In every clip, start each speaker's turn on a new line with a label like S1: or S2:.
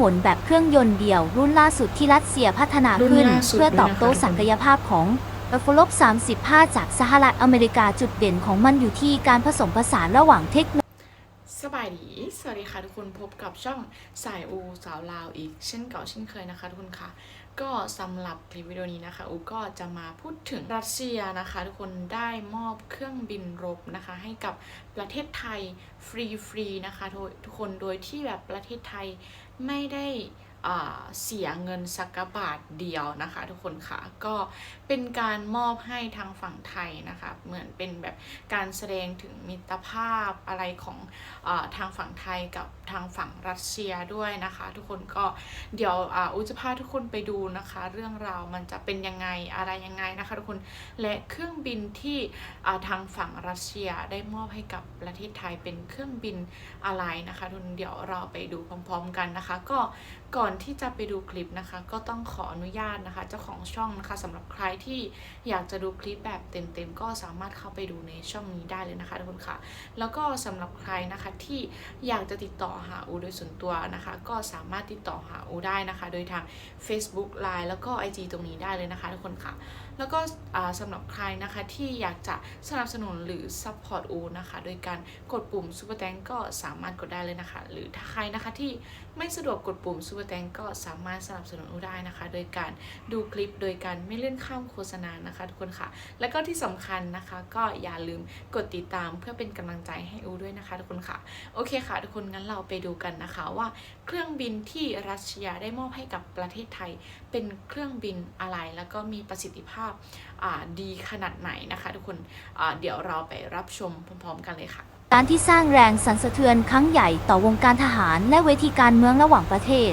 S1: หนแบบเครื่องยนต์เดี่ยว รุ่นล่าสุดที่รัสเซียพัฒนา
S2: รุ่น
S1: ขึ้น
S2: ล่าสุด
S1: เพื่อตอบโต้
S2: ด้วยนะคะ
S1: ศักยภาพของ f ลบ35 จากสหรัฐอเมริกาจุดเด่นของมันอยู่ที่การผสมผสานระหว่างเทคโน
S2: สบายดี สวัสดีค่ะทุกคนพบกับช่องสายอูสาวลาวอีกเช่นเก่าเช่นเคยนะคะทุกคนค่ะ ก็สำหรับคลิปวิดีโอนี้นะคะอูก็จะมาพูดถึงรัสเซียนะคะ ทุกคนได้มอบเครื่องบินรบนะคะ ให้กับประเทศไทยฟรีๆนะคะทุกคนโดยที่แบบประเทศไทยไม่ได้ เสียเงินสักบาทเดียวนะคะทุกคนค่ะก็เป็นการมอบให้ทางฝั่งไทยนะคะเหมือนเป็นแบบการแสดงถึงมิตรภาพอะไรของอทางฝั่งไทยกับทางฝั่งรัสเซียด้วยนะคะ ทุกคนก็เดี๋ยวอุจะพาทุกคนไปดูนะคะ เรื่องราวมันจะเป็นยังไงอะไรยังไงนะคะ ทุกคนและเครื่องบินที่ทางฝั่งรัสเซียได้มอบให้กับประเทศไทยเป็นเครื่องบินอะไรนะคะทุกคนเดี๋ยวเราไปดูพร้อม ๆ กันนะคะ ก็ก่อนที่จะไปดูคลิปนะคะ ก็ต้องขออนุญาตนะคะ เจ้าของช่องนะคะสำหรับใครที่อยากจะดูคลิปแบบเต็มๆ ก็สามารถเข้าไปดูในช่องนี้ได้เลยนะคะทุกคนค่ะ แล้วก็สำหรับใครนะคะที่อยากจะติดต่อหาอูโดยส่วนตัวนะคะ ก็สามารถติดต่อหาอูได้นะคะ โดยทาง Facebook Line แล้วก็ IG ตรงนี้ได้เลยนะคะทุกคนค่ะ แล้วก็สำหรับใครนะคะที่อยากจะสนับสนุนหรือ Support อูนะคะ โดยการกดปุ่ม Super Thank ก็สามารถกดได้เลยนะคะ หรือถ้าใครนะคะที่ไม่สะดวกกดปุ่ม Super Thank ก็สามารถสนับสนุนอูได้นะคะ โดยการดูคลิปโดยการไม่เลื่อนข้ามโฆษณานะคะ ทุกคนค่ะ แล้วก็ที่สำคัญนะคะ ก็อย่าลืมกดติดตามเพื่อเป็นกำลังใจให้อูด้วยนะคะ ทุกคนค่ะ โอเคค่ะ ทุกคนงั้นเราไปดูกันนะคะว่าเครื่องบินที่รัสเซียได้มอบให้กับประเทศไทย เป็นเครื่องบินอะไรแล้วก็มีประสิทธิภาพดีขนาดไหนนะคะ ทุกคนเดี๋ยวเราไปรับชมพร้อมๆ กันเลยค่ะ
S1: การที่สร้างแรงสั่นสะเทือนครั้งใหญ่ต่อวงการทหารและเวทีการเมืองระหว่างประเทศ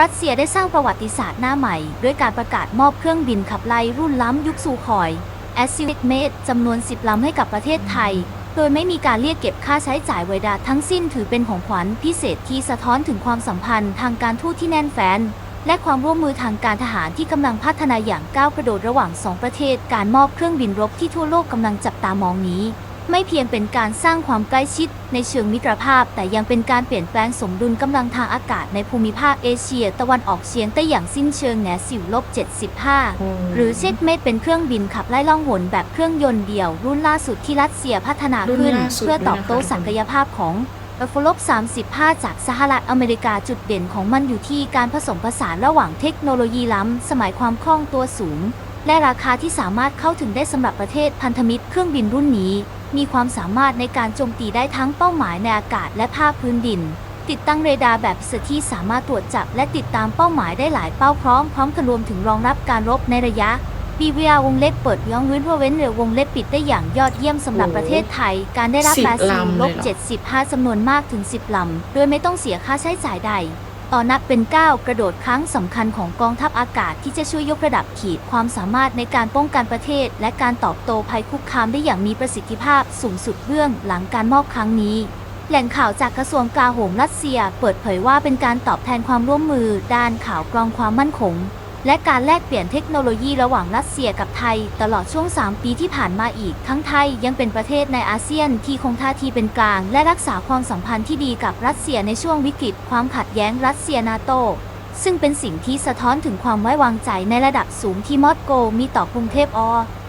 S1: รัสเซียได้สร้างประวัติศาสตร์หน้าใหม่ ด้วยการประกาศมอบเครื่องบินขับไล่รุ่นล้ำยุคซูคอยแอสซิลิกเมดจำนวน 10 ลำให้กับประเทศไทย โดยไม่มีการเรียกเก็บค่าใช้จ่ายไวดาทั้งสิ้นถือเป็นของขวัญพิเศษที่สะท้อนถึงความสัมพันธ์ทางการทูตที่แน่นแฟ้น และความร่วมมือทางการทหารที่กำลังพัฒนาอย่างก้าวกระโดดระหว่างสองประเทศ การมอบเครื่องบินรบที่ทั่วโลกกำลังจับตามองนี้ ไม่เพียงเป็นการสร้างความใกล้ชิดในเชิงมิตรภาพ แต่ยังเป็นการเปลี่ยนแปลงสมดุลกำลังทางอากาศในภูมิภาคเอเชีย ตะวันออกเฉียงใต้อย่างสิ้นเชิงแหนสิวลบ75 หรือเช็คเมดเป็นเครื่องบินขับไล่ล่องหนแบบเครื่องยนต์เดี่ยว รุ่นล่าสุดที่รัสเซียพัฒนาขึ้น
S2: น
S1: เพื่อตอบโต้ศักยภาพของ f ลบ35 จากสหรัฐอเมริกาจุดเด่นของมันอยู่ที่การผสมผสานระหว่างเทคโนโลยีล้ำ สมัยความคล่องตัวสูง และราคาที่สามารถเข้าถึงได้สำหรับประเทศพันธมิตรเครื่องบินรุ่นนี้ มีความสามารถในการโจมตีได้ทั้งเป้าหมายในอากาศและภาคพื้นดิน ติดตั้งเรดาร์แบบพิเศษที่สามารถตรวจจับและติดตามเป้าหมายได้หลายเป้าพร้อมพร้อมกันรวมถึงรองรับการรบในระยะ BVR วงเล็บเปิดย่องเว้นเว้นเรือวงเล็บปิดได้อย่างยอดเยี่ยมสำหรับ
S2: โอ้
S1: ประเทศไทย การได้รับ
S2: สิบ
S1: แบซิล
S2: ลำ
S1: ล
S2: เล
S1: บ
S2: ยเหรอ
S1: 75จำนวนมากถึง 10ลำ โดยไม่ต้องเสียค่าใช้จ่ายใดต่อนับเป็นก้าวกระโดดครั้งสำคัญของกองทัพอากาศที่จะช่วยยกระดับขีดความสามารถในการป้องกันประเทศ และการตอบโต้ภัยคุกคามได้อย่างมีประสิทธิภาพสูงสุดเบื้องหลังการมอบครั้งนี้แหล่งข่าวจากกระทรวงกลาโหมรัสเซีย เปิดเผยว่าเป็นการตอบแทนความร่วมมือด้านข่าวกรองความมั่นคง และการแลกเปลี่ยนเทคโนโลยีระหว่างรัสเซียกับไทย ตลอดช่วง 3 ปีที่ผ่านมาอีก ทั้งไทยยังเป็นประเทศในอาเซียนที่คงท่าทีเป็นกลาง และรักษาความสัมพันธ์ที่ดีกับรัสเซียในช่วงวิกฤต ความขัดแย้งรัสเซียนาโตซึ่งเป็นสิ่งที่สะท้อนถึงความไว้วางใจในระดับสูงที่มอสโกมีต่อกรุงเทพอ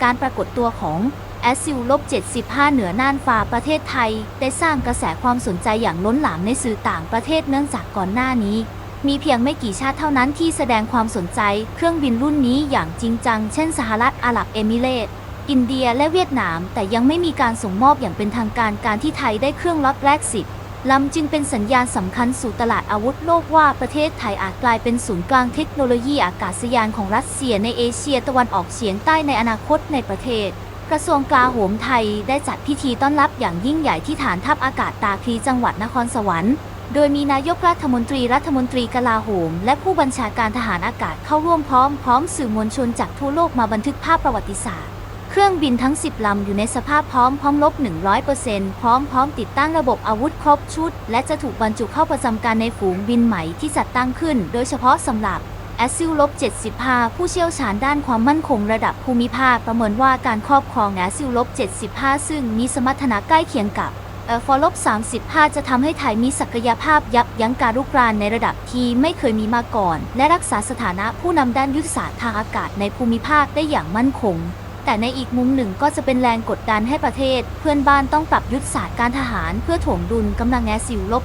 S1: การปรากฏตัวของแอซิลลบ75 เหนือน่านฟ้าประเทศไทย ได้สร้างกระแสความสนใจอย่างล้นหลามในสื่อต่างประเทศเนื่องจากก่อนหน้านี้ มีเพียงไม่กี่ชาติเท่านั้นที่แสดงความสนใจเครื่องบินรุ่นนี้อย่างจริงจัง เช่นสหรัฐอาหรับเอมิเรตส์อินเดียและเวียดนาม แต่ยังไม่มีการส่งมอบอย่างเป็นทางการการที่ไทยได้เครื่องล็อตแรกสิบลำจึงเป็นสัญญาณสำคัญสู่ตลาดอาวุธโลกว่าประเทศไทยอาจกลายเป็นศูนย์กลางเทคโนโลยีอากาศยานของรัสเซียในเอเชียตะวันออกเฉียงใต้ในอนาคตในประเทศ กระทรวงกลาโหมไทยได้จัดพิธีต้อนรับอย่างยิ่งใหญ่ที่ฐานทัพอากาศตาคลีจังหวัดนครสวรรค์ โดยมีนายกรัฐมนตรีรัฐมนตรีกลาโหม และผู้บัญชาการทหารอากาศเข้าร่วมพร้อม พร้อมสื่อมวลชนจากทั่วโลกมาบันทึกภาพประวัติศาสตร์ เครื่องบินทั้ง 10 ลำอยู่ในสภาพพร้อมพร้อมลบ 100%พร้อมพร้อมติดตั้งระบบอาวุธครบชุด และจะถูกบรรจุเข้าประจำการในฝูงบินใหม่ที่จัดตั้งขึ้น โดยเฉพาะสำหรับแอซิลลบ75 ผู้เชี่ยวชาญด้านความมั่นคงระดับภูมิภาคประเมินว่าการครอบครองแอซิลลบ75 ซึ่งมีสมรรถนะใกล้เคียงกับ ฟอลบ35 จะทำให้ไทยมีศักยภาพยับยั้งการรุกรานในระดับที่ไม่เคยมีมาก่อน และรักษาสถานะผู้นำด้านยุทธศาสตร์ทางอากาศในภูมิภาคได้อย่างมั่นคงแต่ในอีกมุมหนึ่งก็จะเป็นแรงกดดันให้ประเทศ เพื่อนบ้านต้องปรับยุทธศาสตร์การทหารเพื่อถ่วงดุลกำลังแอซิลลบ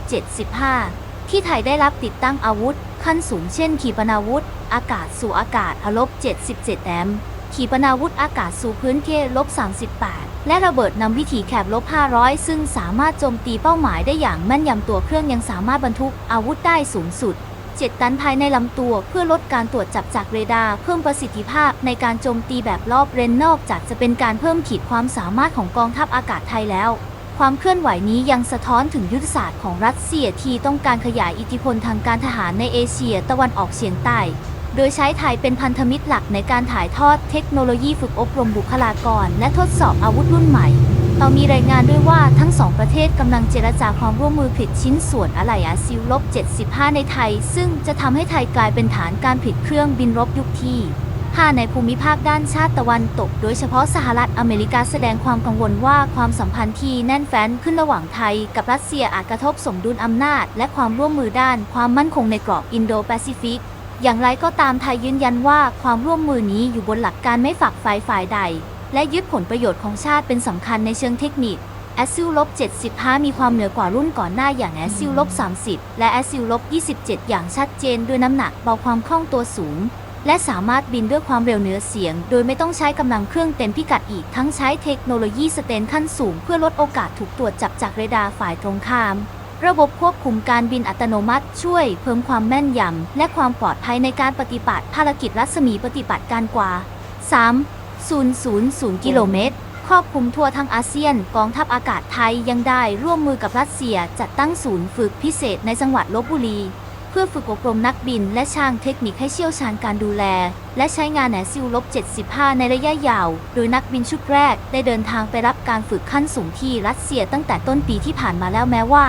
S1: 75 ที่ไทยได้รับติดตั้งอาวุธ ขั้นสูงเช่น ขีปนาวุธ อากาศสู่อากาศลบ77แอมป์ขีปนาวุธอากาศสู่พื้นเคลบ38 และระเบิดนำวิถีแคบลบ 500 ซึ่งสามารถโจมตีเป้าหมายได้อย่างแม่นยำตัวเครื่องยังสามารถบรรทุกอาวุธได้สูงสุด 7 ตันภายในลำตัวเพื่อลดการตรวจจับจากเรดาร์ เพิ่มประสิทธิภาพในการโจมตีแบบรอบเรนนอกจากจะเป็นการเพิ่มขีดความสามารถของกองทัพอากาศไทยแล้ว ความเคลื่อนไหวนี้ยังสะท้อนถึงยุทธศาสตร์ของรัสเซียที่ต้องการขยายอิทธิพลทางการทหารในเอเชียตะวันออกเฉียงใต้ โดยใช้ไทยเป็นพันธมิตรหลักในการถ่ายทอดเทคโนโลยีฝึกอบรมบุคลากร และทดสอบอาวุธรุ่นใหม่เรามีรายงานด้วยว่าทั้งสองประเทศกำลังเจรจาความร่วมมือผลิตชิ้นส่วนอะไหล่อาซิลลบ75 ในไทย ซึ่งจะทำให้ไทยกลายเป็นฐานการผลิตเครื่องบินรบยุคที่5ในภูมิภาคด้านชาติตะวันตก โดยเฉพาะสหรัฐอเมริกาแสดงความกังวลว่าความสัมพันธ์ที่แน่นแฟ้นขึ้นระหว่างไทย กับรัสเซียอาจกระทบสมดุลอำนาจ และความร่วมมือด้านความมั่นคงในกรอบอินโดแปซิฟิก อย่างไรก็ตามไทยยืนยันว่าความร่วมมือนี้อยู่บนหลักการไม่ฝักใฝ่ฝ่ายใด และยึดผลประโยชน์ของชาติเป็นสำคัญในเชิงเทคนิคแอสซิลลบ75 มีความเหนือกว่ารุ่นก่อนหน้าอย่างแอสซิลลบ30 และแอสซิลลบ27 อย่างชัดเจนด้วยน้ำหนักเบาความคล่องตัวสูง และสามารถบินด้วยความเร็วเหนือเสียง โดยไม่ต้องใช้กำลังเครื่องเต็มพิกัดอีกทั้งใช้เทคโนโลยีสเตนขั้นสูง เพื่อลดโอกาสถูกตรวจจับจากเรดาร์ฝ่ายตรงข้าม ระบบควบคุมการบินอัตโนมัติ ช่วยเพิ่มความแม่นยำ และความปลอดภัยในการปฏิบัติภารกิจรัศมีปฏิบัติการกว่า 3 000 กิโลเมตรครอบคลุมทั่วทั้งอาเซียน กองทัพอากาศไทยยังได้ร่วมมือกับรัสเซียจัดตั้งศูนย์ฝึกพิเศษในจังหวัดลบบุรี เพื่อฝึกอบรมนักบินและช่างเทคนิคให้เชี่ยวชาญการดูแล และใช้งานแหนซิลลบ 75 ในระยะยาว โดยนักบินชุดแรกได้เดินทางไปรับการฝึกขั้นสูงที่รัสเซียตั้งแต่ต้นปีที่ผ่านมาแล้วแม้ว่า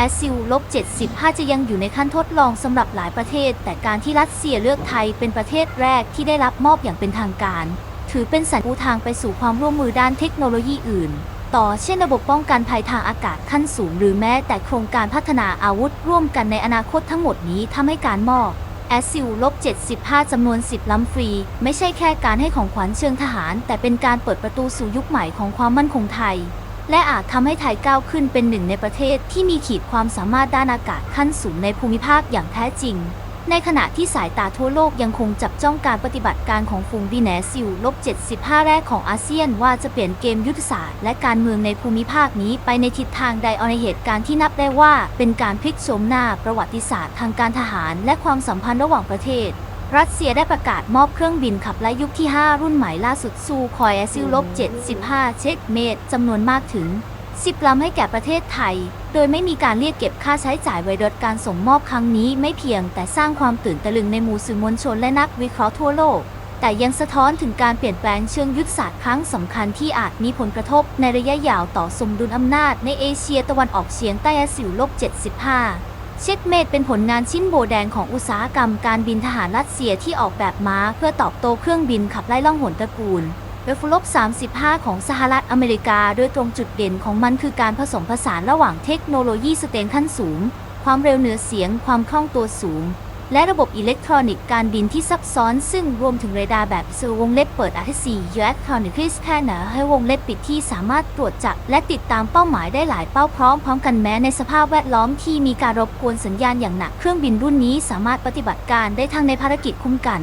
S1: แอสซิลลบ75 จะยังอยู่ในขั้นทดลองสำหรับหลายประเทศ แต่การที่รัสเซียเลือกไทยเป็นประเทศแรกที่ได้รับมอบอย่างเป็นทางการ ถือเป็นสัญญาณทางไปสู่ความร่วมมือด้านเทคโนโลยีอื่น ต่อเช่นระบบป้องกันภัยทางอากาศขั้นสูง หรือแม้แต่โครงการพัฒนาอาวุธร่วมกันในอนาคตทั้งหมดนี้ทำให้การมอบแอสซิลลบ75จำนวน 10ลำฟรี ไม่ใช่แค่การให้ของขวัญเชิงทหาร แต่เป็นการเปิดประตูสู่ยุคใหม่ของความมั่นคงไทย และอาจทำให้ไทยก้าวขึ้นเป็นหนึ่งในประเทศที่มีขีดความสามารถด้านอากาศขั้นสูงในภูมิภาคอย่างแท้จริง ในขณะที่สายตาทั่วโลกยังคงจับจ้องการปฏิบัติการของฝูงบีแนซิลลบ75 แรกของอาเซียนว่าจะเปลี่ยนเกมยุทธศาสตร์และการเมืองในภูมิภาคนี้ไปในทิศทางใดอาในเหตุการณ์ที่นับได้ว่า เป็นการพลิกโฉมหน้าประวัติศาสตร์ทางการทหาร และความสัมพันธ์ระหว่างประเทศ รัสเซียได้ประกาศมอบเครื่องบินขับไล่ยุคที่ 5 รุ่นใหม่ล่าสุดซูคอยแอซิลลบ75 เช็คเมตรจำนวนมากถึง 10ลำให้แก่ประเทศไทย โดยไม่มีการเรียกเก็บค่าใช้จ่ายไว้ดดการส่งมอบครั้งนี้ไม่เพียงแต่สร้างความตื่นตะลึงในหมู่สื่อมวลชนและนักวิเคราะห์ทั่วโลก แต่ยังสะท้อนถึงการเปลี่ยนแปลงเชิงยุทธศาสตร์ครั้งสำคัญที่อาจมีผลกระทบในระยะยาวต่อสมดุลอำนาจในเอเชียตะวันออกเฉียงใต้อาสิวลบ75 เช็ดเมดเป็นผลงานชิ้นโบแดงของอุตสาหกรรมการบินทหารรัสเซียที่ออกแบบมาเพื่อตอบโต้เครื่องบินขับไล่ล่องหนตระกูลเวฟลบ35 ของสหรัฐอเมริกา โดยตรงจุดเด่นของมันคือการผสมผสานระหว่างเทคโนโลยีสเตนขั้นสูง ความเร็วเหนือเสียง ความคล่องตัวสูง และระบบอิเล็กทรอนิกส์การบินที่ซับซ้อน ซึ่งรวมถึงเรดาร์แบบเซอร์วงเล็บเปิด RC Electronic Scanner ให้วงเล็บปิดที่สามารถตรวจจับและติดตามเป้าหมายได้หลายเป้าพร้อมพร้อมกันแม้ในสภาพแวดล้อมที่มีการรบกวนสัญญาณอย่างหนักเครื่องบินรุ่นนี้สามารถปฏิบัติการได้ทั้งในภารกิจคุ้มกัน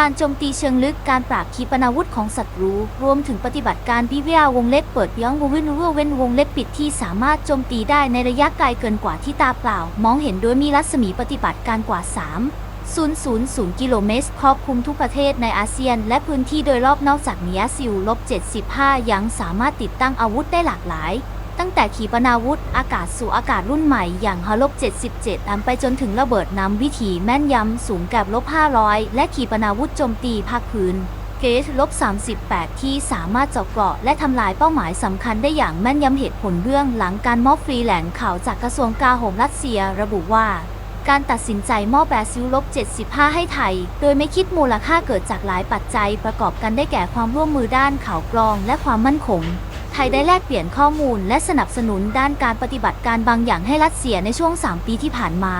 S1: การโจมตีเชิงลึกการปราบขีปนาวุธของศัตรู รวมถึงปฏิบัติการพิเวียวงเล็บเปิดย้องวงเว้นเวเว้นวงเล็บปิดที่สามารถโจมตีได้ในระยะไกลเกินกว่าที่ตาเปล่า มองเห็นโดยมีรัศมีปฏิบัติการกว่า 3 000 กิโลเมตร ครอบคลุมทุกประเทศในอาเซียน และพื้นที่โดยรอบนอกจากนี้ซิลลบ75 ยังสามารถติดตั้งอาวุธได้หลากหลาย ตั้งแต่ขีปนาวุธอากาศสู่อากาศรุ่นใหม่อย่างฮาลบ77อันไปจนถึงระเบิดน้ำวิถีแม่นยำสูงกับลบ500 และขีปนาวุธโจมตีภาคพื้นเกสลบ38 ที่สามารถเจาะเกราะและทำลายเป้าหมายสำคัญได้อย่างแม่นยำเหตุผลเบื้องหลังการมอบฟรีแหล่งข่าวจากกระทรวงกลาโหมรัสเซียระบุว่าการตัดสินใจมอบแบซิลลบ 75 ให้ไทย โดยไม่คิดมูลค่าเกิดจากหลายปัจจัยประกอบกันได้แก่ความร่วมมือด้านข่าวกรองและความมั่นคง ไทยได้แลกเปลี่ยนข้อมูลและสนับสนุนด้านการปฏิบัติการบางอย่างให้รัสเซียในช่วง 3 ปีที่ผ่านมา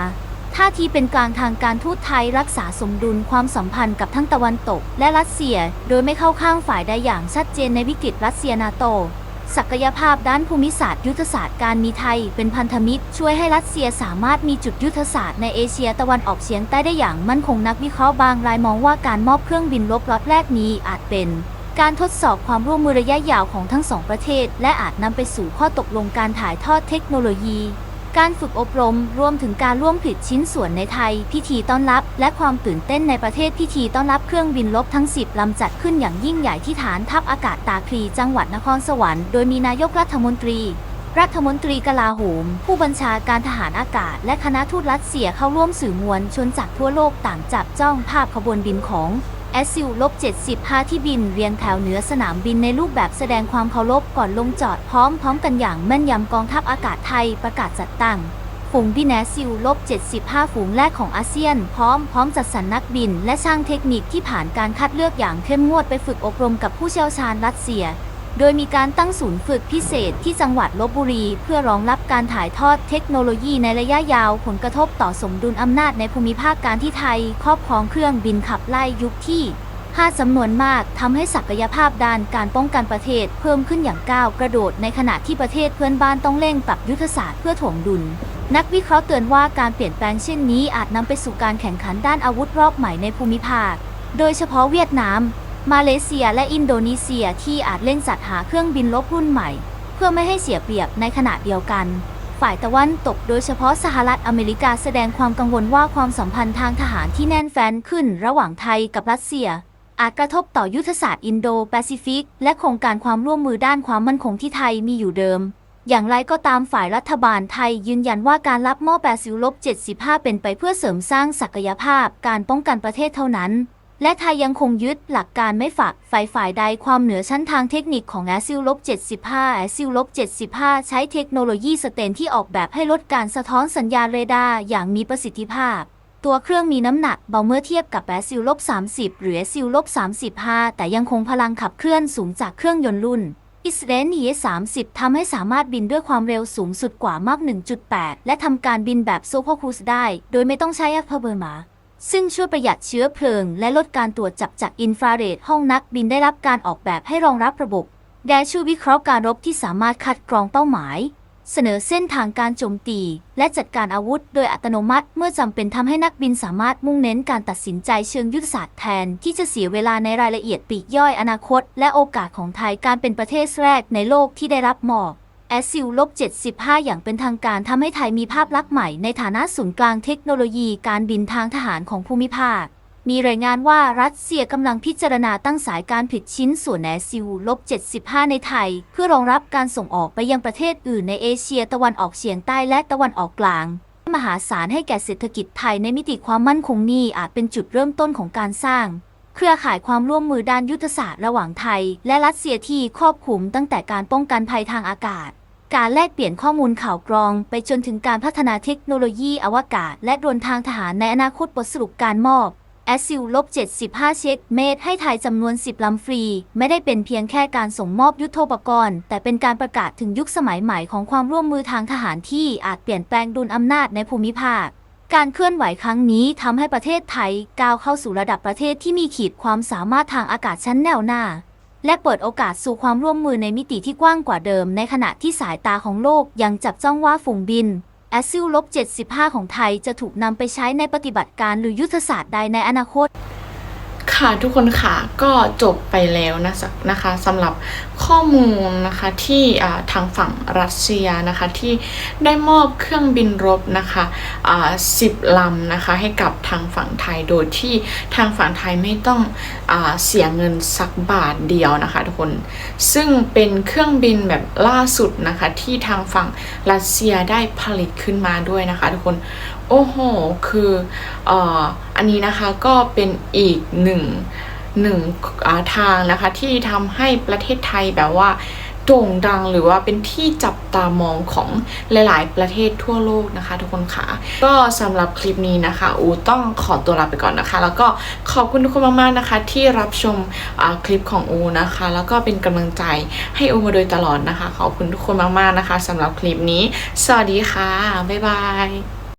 S1: ท่าทีเป็นกลางทางการทูตไทยรักษาสมดุลความสัมพันธ์กับทั้งตะวันตก และรัสเซีย โดยไม่เข้าข้างฝ่ายใดอย่างชัดเจนในวิกฤตรัสเซียนาโต ศักยภาพด้านภูมิศาสตร์ยุทธศาสตร์การมีไทยเป็นพันธมิตร ช่วยให้รัสเซียสามารถมีจุดยุทธศาสตร์ในเอเชียตะวันออกเฉียงใต้ได้อย่างมั่นคงนักวิเคราะห์บางรายมองว่าการมอบเครื่องบินรบล็อตแรกนี้อาจเป็น การทดสอบความร่วมมือระยะยาวของทั้งสองประเทศ และอาจนำไปสู่ข้อตกลงการถ่ายทอดเทคโนโลยี การฝึกอบรมรวมถึงการร่วมผลิตชิ้นส่วนในไทย พิธีต้อนรับ และความตื่นเต้นในประเทศพิธีต้อนรับเครื่องบินรบทั้ง 10 ลำจัดขึ้นอย่างยิ่งใหญ่ที่ฐานทัพอากาศตาคลีจังหวัดนครสวรรค์โดยมีนายกรัฐมนตรีรัฐมนตรีกลาโหม ผู้บัญชาการทหารอากาศ และคณะทูตรัสเซียเข้าร่วมสื่อมวลชนจากทั่วโลกต่างจับจ้องภาพขบวนบินของ แอซิลลบ75ที่บินเวียงแถวเหนือสนามบินในรูปแบบแสดงความเคารพก่อนลงจอดพร้อมพร้อมกันอย่างแม่นยำกองทัพอากาศไทยประกาศจัดตั้งฝูงบินแอซิลลบ75 ฝูงแรกของอาเซียน พร้อมพร้อมจัดสรรนักบิน และช่างเทคนิคที่ผ่านการคัดเลือกอย่างเข้มงวดไปฝึกอบรมกับผู้เชี่ยวชาญรัสเซีย โดยมีการตั้งศูนย์ฝึกพิเศษที่จังหวัดลบบุรี เพื่อรองรับการถ่ายทอดเทคโนโลยีในระยะยาว ผลกระทบต่อสมดุลอำนาจในภูมิภาคการที่ไทย ครอบครองเครื่องบินขับไล่ยุคที่5จำนวนมากทำให้ศักยภาพด้านการป้องกันประเทศเพิ่มขึ้นอย่างก้าวกระโดดในขณะที่ประเทศเพื่อนบ้านต้องเร่งปรับยุทธศาสตร์เพื่อถ่วงดุล นักวิเคราะห์เตือนว่าการเปลี่ยนแปลงเช่นนี้อาจนำไปสู่การแข่งขันด้านอาวุธรอบใหม่ในภูมิภาค โดยเฉพาะเวียดนาม มาเลเซียและอินโดนีเซียที่อาจเร่งจัดหาเครื่องบินรบรุ่นใหม่ เพื่อไม่ให้เสียเปรียบในขณะเดียวกัน ฝ่ายตะวันตกโดยเฉพาะสหรัฐอเมริกาแสดงความกังวลว่าความสัมพันธ์ทางทหารที่แน่นแฟ้นขึ้นระหว่างไทยกับรัสเซีย อาจกระทบต่อยุทธศาสตร์อินโดแปซิฟิก และโครงการความร่วมมือด้านความมั่นคงที่ไทยมีอยู่เดิม อย่างไรก็ตามฝ่ายรัฐบาลไทยยืนยันว่าการรับมอบแปซิลลบ75 เป็นไปเพื่อเสริมสร้างศักยภาพการป้องกันประเทศเท่านั้น และไทยยังคงยึดหลักการไม่ฝักฝ่ายฝ่ายใดความเหนือชั้นทางเทคนิคของแอซิลลบ75แอซิลลบ75 ใช้เทคโนโลยีสเตนที่ออกแบบให้ลดการสะท้อนสัญญาณเรดาร์อย่างมีประสิทธิภาพ ตัวเครื่องมีน้ำหนักเบาเมื่อเทียบกับแอซิลลบ30 หรือแอซิลลบ35 แต่ยังคงพลังขับเคลื่อนสูงจากเครื่องยนต์รุ่นอิสเรนเอ30ทำให้สามารถบินด้วยความเร็วสูงสุดกว่ามาก 1.8 และทำการบินแบบโซโพคูสได้ โดยไม่ต้องใช้แอปเบอร์มา ซึ่งช่วยประหยัดเชื้อเพลิง และลดการตรวจจับจากอินฟราเรดห้องนักบินได้รับการออกแบบให้รองรับระบบแดชูวิเคราะห์การรบที่สามารถคัดกรองเป้าหมาย เสนอเส้นทางการโจมตี และจัดการอาวุธ โดยอัตโนมัติเมื่อจำเป็นทำให้นักบินสามารถมุ่งเน้นการตัดสินใจเชิงยุทธศาสตร์แทน ที่จะเสียเวลาในรายละเอียดปีกย่อยอนาคต และโอกาสของไทยการเป็นประเทศแรกในโลกที่ได้รับมอบ แอซิลลบ75 อย่างเป็นทางการทำให้ไทยมีภาพลักษณ์ใหม่ในฐานะศูนย์กลางเทคโนโลยีการบินทางทหารของภูมิภาค มีรายงานว่ารัสเซียกำลังพิจารณาตั้งสายการผลิตชิ้นส่วนแอซิลลบ75 ในไทย เพื่อรองรับการส่งออกไปยังประเทศอื่นในเอเชียตะวันออกเฉียงใต้และตะวันออกกลาง มหาศาลให้แก่เศรษฐกิจไทยในมิติความมั่นคงนี้อาจเป็นจุดเริ่มต้นของการสร้าง เครือข่ายความร่วมมือด้านยุทธศาสตร์ระหว่างไทย และรัสเซียที่ครอบคลุมตั้งแต่การป้องกันภัยทางอากาศ การแลกเปลี่ยนข้อมูลข่าวกรอง ไปจนถึงการพัฒนาเทคโนโลยีอวกาศ และโดรนทางทหารในอนาคตบทสรุปการมอบแอซิลลบ75 เช็คเมตร ให้ไทยจำนวน 10 ลำฟรี ไม่ได้เป็นเพียงแค่การส่งมอบยุทโธปกรณ์ แต่เป็นการประกาศถึงยุคสมัยใหม่ของความร่วมมือทางทหารที่อาจเปลี่ยนแปลงดุลอำนาจในภูมิภาค การเคลื่อนไหวครั้งนี้ทำให้ประเทศไทยก้าวเข้าสู่ระดับประเทศที่มีขีดความสามารถทางอากาศชั้นแนวหน้า และเปิดโอกาสสู่ความร่วมมือในมิติที่กว้างกว่าเดิม ในขณะที่สายตาของโลกยังจับจ้องว่าฝูงบินแอซิลลบ75 ของไทยจะถูกนำไปใช้ในปฏิบัติการหรือยุทธศาสตร์ใดในอนาคต
S2: ค่ะทุกคนค่ะก็จบไปแล้วนะสักนะคะสำหรับข้อมูลนะคะที่ทางฝั่งรัสเซียนะคะที่ได้มอบเครื่องบินรบนะคะอ่าสิบลำนะคะให้กับทางฝั่งไทยโดยที่ทางฝั่งไทยไม่ต้องอเสียเงินสักบาทเดียวนะคะทุกคนซึ่งเป็นเครื่องบินแบบล่าสุดนะคะที่ทางฝั่งรัสเซียได้ผลิตขึ้นมาด้วยนะคะทุกคนโอ้โห คืออ,อันนี้นะคะก็เป็นอีกหนึ่งหนึ่งาทางนะคะที่ทำให้ประเทศไทยแบบว่าโด่งดังหรือว่าเป็นที่จับตามองของหลาย ๆ ประเทศทั่วโลกนะคะ ทุกคนค่ะก็สำหรับคลิปนี้นะคะ อูต้องขอตัวลาไปก่อนนะคะ แล้วก็ขอบคุณทุกคนมาก ๆ นะคะ ที่รับชมคลิปของอูนะคะ แล้วก็เป็นกำลังใจให้อูมาโดยตลอดนะคะ ขอบคุณทุกคนมาก ๆ นะคะสำหรับคลิปนี้ สวัสดีค่ะ บ๊ายบาย